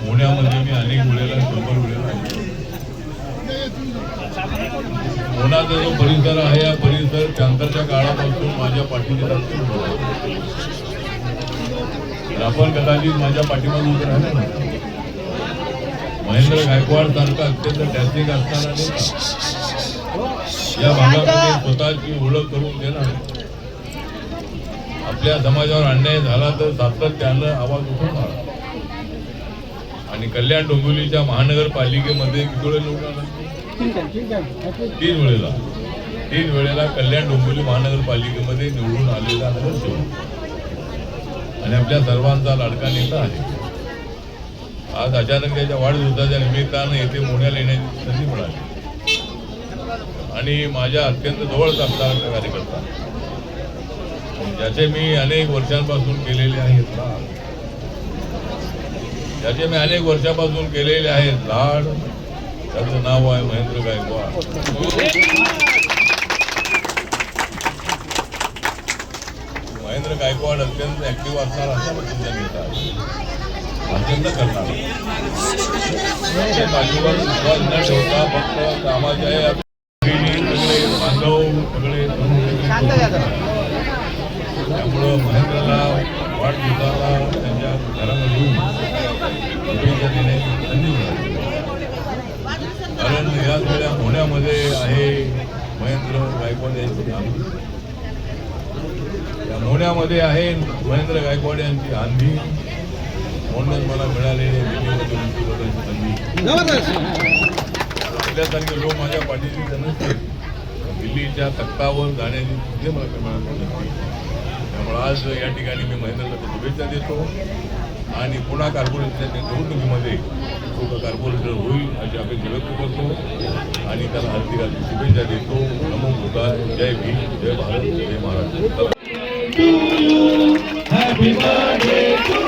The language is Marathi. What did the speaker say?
पुण्यामध्ये मी अनेक वेळेला शंभर वेळेला पुण्याचा जो परिसर आहे या परिसर शांतरच्या काळापासून माझ्या पाठीमध्ये आपण कदाचित माझ्या पाठीमागे उभे ना. महेंद्र गायकवाड सारखा अत्यंत टॅक्सिक असताना या भागामध्ये स्वतःची ओळख करून देणार. आपल्या समाजावर अन्याय झाला तर सातत्यानं आवाज उठवणार आणि कल्याण डोंबिवलीच्या महानगरपालिकेमध्ये किती वेळेला निवडून तीन वेळेला. तीन वेळेला कल्याण डोंबिवली महानगरपालिकेमध्ये निवडून आलेला नगरसेवक आणि आपल्या सर्वांचा लाडका नेता आहे. आज अचानक त्याच्या वाढदिवसाच्या निमित्तानं येथे पुण्याला येण्याची संधी मिळाली. आणि माझ्या अत्यंत जवळचा असणारा कार्यकर्ता. ज्याचे मी अनेक वर्षांपासून केलेले आहेत लाड ज्याचे मी अनेक वर्षापासून केलेले आहेत लाड त्याचं नाव आहे महेंद्र गायकवाड. महेंद्र गायकवाड अत्यंत ऍक्टिव्ह असणार असा तुमचा अत्यंत करणार. ते बाजूवर विश्वास न ठेवता फक्त कामाच्या सगळे बांधव सगळे त्यामुळं महेंद्रला वाढदिवसाला त्यांच्या घरामध्ये कारण याच वेळा पुण्यामध्ये आहे महेंद्र गायकवाड यांची आंधी या पुण्यामध्ये आहे महेंद्र गायकवाड यांची आंधी म्हणूनच मला मिळालेली दिल्लीमध्ये मंत्रिपदाची संधी आपल्यासारखे लोक माझ्या पाठीशी तर नसते दिल्लीच्या तख्तावर जाण्याची संधी मला मिळाली. त्यामुळे आज या ठिकाणी मी महेंद्रला शुभेच्छा देतो. आणि पुन्हा कॉर्पोरेशनच्या निवडणुकीमध्ये तो कॉर्पोरेटर होईल अशी अपेक्षा व्यक्त करतो. आणि त्याला हार्दिक हार्दिक शुभेच्छा देतो. नमो बुद्धाय. जय भीम. जय भारत. जय Maharashtra. To you. Happy birthday to